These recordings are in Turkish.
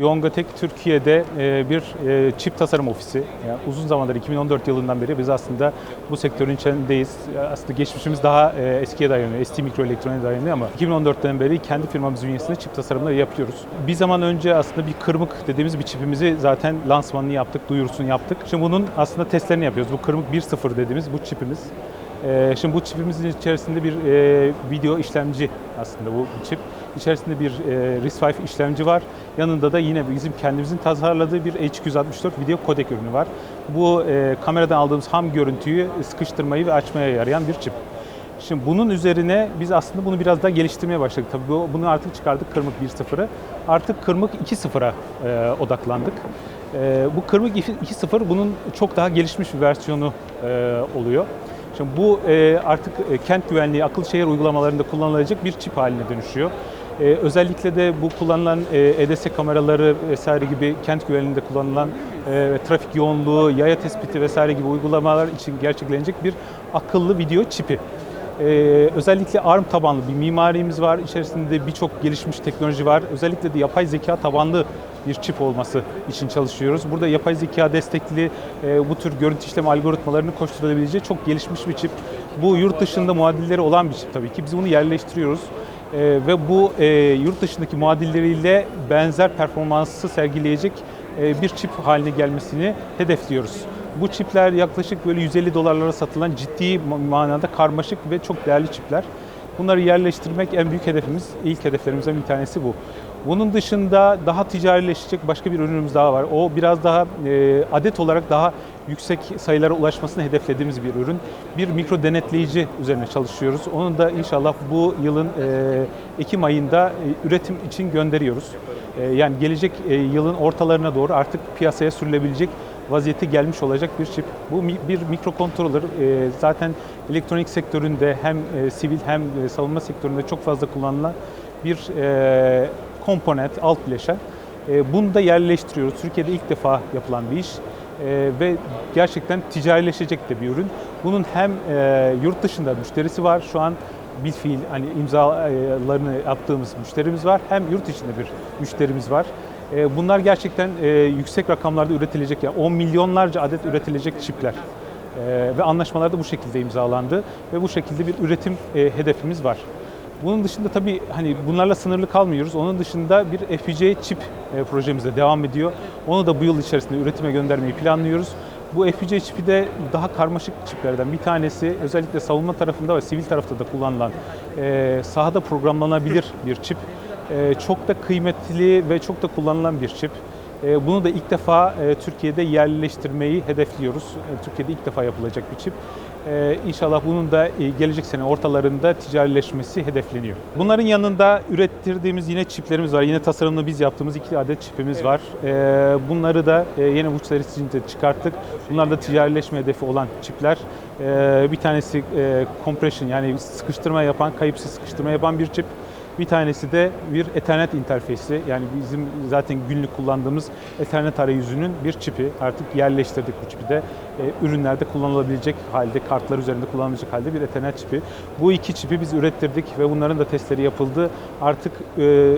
Yongatek Türkiye'de e, bir e, çip tasarım ofisi. Yani uzun zamandır 2014 yılından beri biz aslında bu sektörün içindeyiz. Aslında geçmişimiz daha e, eskiye dayanıyor. ST Mikroelektronik'e dayanıyor ama 2014'ten beri kendi firmamız bünyesinde çip tasarımları yapıyoruz. Bir zaman önce aslında bir kırmık dediğimiz bir çipimizi zaten lansmanını yaptık, duyurusunu yaptık. Şimdi bunun aslında testlerini yapıyoruz. Bu kırmık 1.0 dediğimiz bu çipimiz. Şimdi bu çipimizin içerisinde bir video işlemci aslında bu çip. İçerisinde bir e, RISC-V işlemci var. Yanında da yine bizim kendimizin tasarladığı bir H264 video kodek ürünü var. Bu e, kameradan aldığımız ham görüntüyü sıkıştırmayı ve açmaya yarayan bir çip. Şimdi bunun üzerine biz aslında bunu biraz daha geliştirmeye başladık. Tabii bu- bunu artık çıkardık Kırmık 1.0'ı. Artık Kırmık 2.0'a e, odaklandık. E, bu Kırmık 2.0 bunun çok daha gelişmiş bir versiyonu e, oluyor. Şimdi bu e, artık e, kent güvenliği, akıl şehir uygulamalarında kullanılacak bir çip haline dönüşüyor. E, özellikle de bu kullanılan e, EDS kameraları vesaire gibi kent güvenliğinde kullanılan e, trafik yoğunluğu, yaya tespiti vesaire gibi uygulamalar için gerçekleşecek bir akıllı video çipi. Ee, özellikle ARM tabanlı bir mimarimiz var. İçerisinde birçok gelişmiş teknoloji var. Özellikle de yapay zeka tabanlı bir çip olması için çalışıyoruz. Burada yapay zeka destekli e, bu tür görüntü işleme algoritmalarını koşturulabileceği çok gelişmiş bir çip. Bu yurt dışında muadilleri olan bir çip tabii ki. Biz bunu yerleştiriyoruz. E, ve bu e, yurt dışındaki muadilleriyle benzer performansı sergileyecek e, bir çip haline gelmesini hedefliyoruz. Bu çipler yaklaşık böyle 150 dolarlara satılan ciddi manada karmaşık ve çok değerli çipler. Bunları yerleştirmek en büyük hedefimiz, ilk hedeflerimizden bir tanesi bu. Bunun dışında daha ticarileşecek başka bir ürünümüz daha var. O biraz daha e, adet olarak daha yüksek sayılara ulaşmasını hedeflediğimiz bir ürün. Bir mikro denetleyici üzerine çalışıyoruz. Onu da inşallah bu yılın e, Ekim ayında e, üretim için gönderiyoruz. E, yani gelecek yılın ortalarına doğru artık piyasaya sürülebilecek vaziyete gelmiş olacak bir çip. Bu bir mikrokontroller. E, zaten elektronik sektöründe hem e, sivil hem e, savunma sektöründe çok fazla kullanılan bir e, komponent, alt bileşen. E, bunu da yerleştiriyoruz. Türkiye'de ilk defa yapılan bir iş. E, ve gerçekten ticarileşecek de bir ürün. Bunun hem e, yurt dışında müşterisi var. Şu an bilfiil hani imzalarını yaptığımız müşterimiz var. Hem yurt içinde bir müşterimiz var. E, Bunlar gerçekten e, yüksek rakamlarda üretilecek, yani 10 milyonlarca adet üretilecek çipler. E, Ve anlaşmalar da bu şekilde imzalandı ve bu şekilde bir üretim e, hedefimiz var. Bunun dışında tabii hani bunlarla sınırlı kalmıyoruz. Onun dışında bir FPGA çip e, projemiz de devam ediyor. Onu da bu yıl içerisinde üretime göndermeyi planlıyoruz. Bu FPGA çipi de daha karmaşık çiplerden bir tanesi. Özellikle savunma tarafında ve sivil tarafta da kullanılan e, sahada programlanabilir bir çip. E, çok da kıymetli ve çok da kullanılan bir çip. E, Bunu da ilk defa e, Türkiye'de yerleştirmeyi hedefliyoruz. E, Türkiye'de ilk defa yapılacak bir çip. İnşallah bunun da gelecek sene ortalarında ticarileşmesi hedefleniyor. Bunların yanında ürettirdiğimiz yine çiplerimiz var. Yine tasarımını biz yaptığımız iki adet çipimiz var. E, Bunları da yine bu içerisinde çıkarttık. Bunlar da ticarileşme hedefi olan çipler. Bir tanesi compression yani sıkıştırma yapan, kayıpsız sıkıştırma yapan bir çip. Bir tanesi de bir Ethernet interfeysi. Yani bizim zaten günlük kullandığımız Ethernet arayüzünün bir çipi. Artık yerleştirdik bu çipi de. E, ürünlerde kullanılabilecek halde, kartlar üzerinde kullanılacak halde bir Ethernet çipi. Bu iki çipi biz ürettirdik ve bunların da testleri yapıldı. Artık e,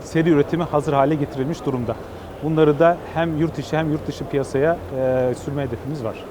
seri üretimi hazır hale getirilmiş durumda. Bunları da hem yurt içi hem yurt dışı piyasaya e, sürme hedefimiz var.